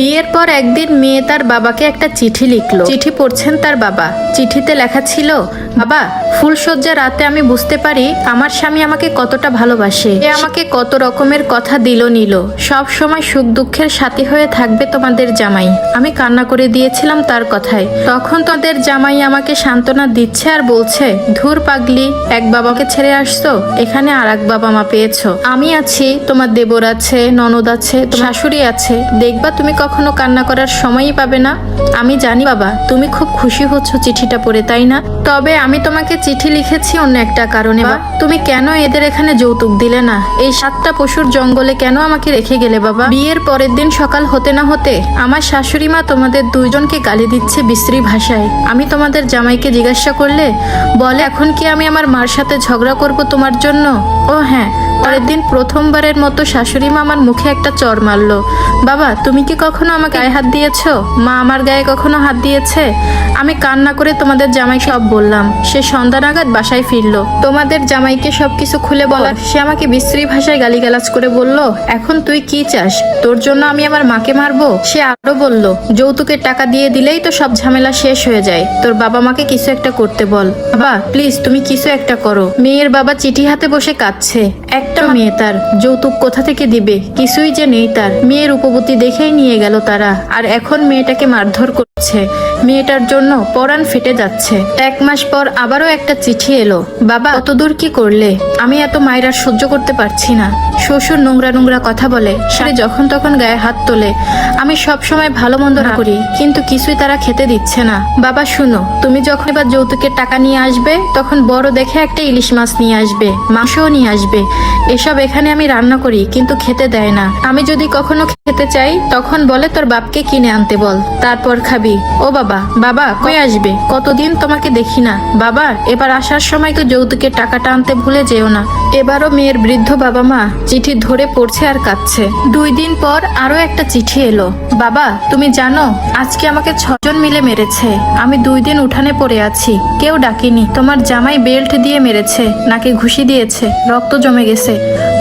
বিয়ের পর একদিন মেয়ে তার বাবাকে একটা চিঠি লিখলো। চিঠি পড়ছেন তার বাবা। চিঠিতে লেখা ছিল, বাবা, ফুলশয্যা রাতে আমি বুঝতে পারি আমার স্বামী আমাকে কতটা ভালোবাসে। সে আমাকে কত রকমের কথা দিল নিল। সব সময় সুখ দুঃখের সাথী হয়ে থাকবে তোমাদের জামাই। আমি কান্না করে দিয়েছিলাম তার কথায়। তখন তাদের জামাই আমাকে সান্ত্বনা দিচ্ছে আর বলছে, ধুর পাগলি, এক বাবাকে ছেড়ে আসছো? এখানে আর এক বাবা মা পেয়েছ। আমি আছি, তোমার দেবর আছে, ননদ আছে শাশুড়ি আছে। দেখবা তুমি কখনো কান্না করার সময়ই পাবে না। আমি জানি বাবা, তুমি খুব খুশি হচ্ছ চিঠিটা পড়ে, তাই না? তবে আমি তোমাকে চিঠি লিখেছি অন্য একটা কারণে বা তুমি কেন এদের এখানে যৌতুক দিলে না? এই সাতটা পশুর জঙ্গলে কেন আমাকে রেখে গেলে বাবা? বিয়ের পরের দিন সকাল হতে না হতে আমার শাশুড়ি মা তোমাদের দুইজনকে গালি দিচ্ছে বিশ্রী ভাষায়। আমি তোমাদের জামাইকে জিজ্ঞাসা করলে, বলে, এখন কি আমি আমার মার সাথে ঝগড়া করব তোমার জন্য? ও হ্যাঁ পরের দিন প্রথমবারের মতো শাশুড়ি মা আমার মুখে একটা চর মারলো। বাবা, তুমি কি কখনো আমাকে গায়ে হাত দিয়েছ? মা আমার গায়ে কখনো হাত দিয়েছে? আমি কান্না করে তোমাদের জামাই সব বললাম। সে সন্ধ্যা নাগাদ বাসায় ফিরলো। তোমাদের জামাইকে সবকিছু খুলে বলার সে আমাকে বিশ্রী ভাষায় গালিগালাজ করে বলল, এখন তুই কি চাস? তোর জন্য আমি আমার মাকে মারবো? সে আরও বলল, যৌতুকের টাকা দিয়ে দিলেই তো সব ঝামেলা শেষ হয়ে যায়। তোর বাবা মাকে কিছু একটা করতে বল। বাবা প্লিজ তুমি কিছু একটা করো। মেয়ের বাবা চিঠি হাতে বসে কাঁদছে। একটা মেয়ে তার। যৌতুক কোথা থেকে দিবে? কিছুই যে নেই তার। মেয়ের উপপত্তি দেখেই নিয়ে গেল তারা। আর এখন মেয়েটাকে মারধর করছে মেয়েটার জন্য পরাণ ফেটে যাচ্ছে। এক মাস পর আবারও একটা চিঠি এলো। বাবা, অতদূর কি করলে? আমি এত মায়ের সহ্য করতে পারছি না। শ্বশুর নোংরা নোংরা কথা বলে সে যখন তখন গায়ে হাত তোলে। আমি সব সময় ভালো মন্দ করি, কিন্তু কিছুই তারা খেতে দিচ্ছে না। বাবা, শুনো, তুমি যখন এবার যৌতুকের টাকা নিয়ে আসবে, তখন বড় দেখে একটা ইলিশ মাছ নিয়ে আসবে, মাংসও নিয়ে আসবে। এসব এখানে আমি রান্না করি, কিন্তু খেতে দেয় না। আমি যদি কখনো খেতে চাই, তখন বলে তোর বাপকে কিনে আনতে বল, তারপর খাবি। ও বাবা বাবা, কই আসবে? কতদিন তোমাকে দেখি না। বাবা, এবার আসার সময় তো যৌতুকের টাকাটা আনতে ভুলে যেও না। এবারও মেয়ের বৃদ্ধ বাবা মা চিঠি ধরে পড়ছে আর কাঁদছে। দুই দিন পর আরও একটা চিঠি এলো। বাবা, তুমি জানো, আজকে আমাকে ছজন মিলে মেরেছে। আমি দুই দিন উঠানে পড়ে আছি। কেউ ডাকিনি। তোমার জামাই বেল্ট দিয়ে মেরেছে, নাকি ঘুষি দিয়েছে। রক্ত জমে গেছে।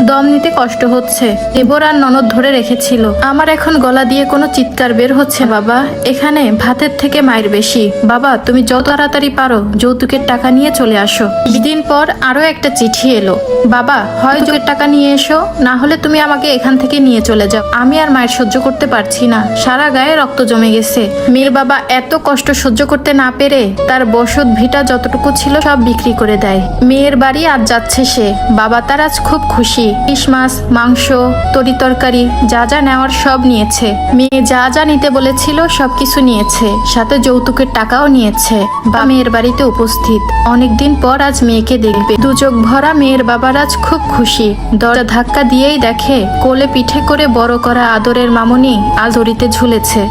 দম নিতে কষ্ট হচ্ছে। এবার আর ননদ ধরে রেখেছিল। আমার এখন গলা দিয়ে কোনো চিৎকার বের হচ্ছে বাবা। এখানে ভাতের থেকে মায়ের বেশি। বাবা, তুমি যত তাড়াতাড়ি পারো যৌতুকের টাকা নিয়ে চলে আসো। দিন পর আরও একটা চিঠি এলো। বাবা, হয় যৌতুকের টাকা নিয়ে এসো, না হলে তুমি আমাকে এখান থেকে নিয়ে চলে যাও। আমি আর মায়ের সহ্য করতে পারছি না। সারা গায়ে রক্ত জমে গেছে। মেয়ের বাবা এত কষ্ট সহ্য করতে না পেরে তার বসত ভিটা যতটুকু ছিল সব বিক্রি করে দেয়। মেয়ের বাড়ি আজ যাচ্ছে সে। বাবা তার আজ খুব খুশি। ইলিশ মাছ, মাংস, তরি তরকারি, যা যা নেওয়ার সব নিয়েছে। মেয়ে যা যা নিতে বলেছিল সবকিছু নিয়েছে। সাথে যৌতুকের টাকাও নিয়েছে, বা মেয়ের বাড়িতে উপস্থিত। অনেকদিন পর আজ মেয়েকে দেখবে। দুচোখ ভরা মেয়ের বাবার আজ খুব খুশি। দরজা ধাক্কা দিয়েই দেখে, কোলে পিঠে করে বড় করা আদরের মামনি আজ দড়িতে ঝুলেছে।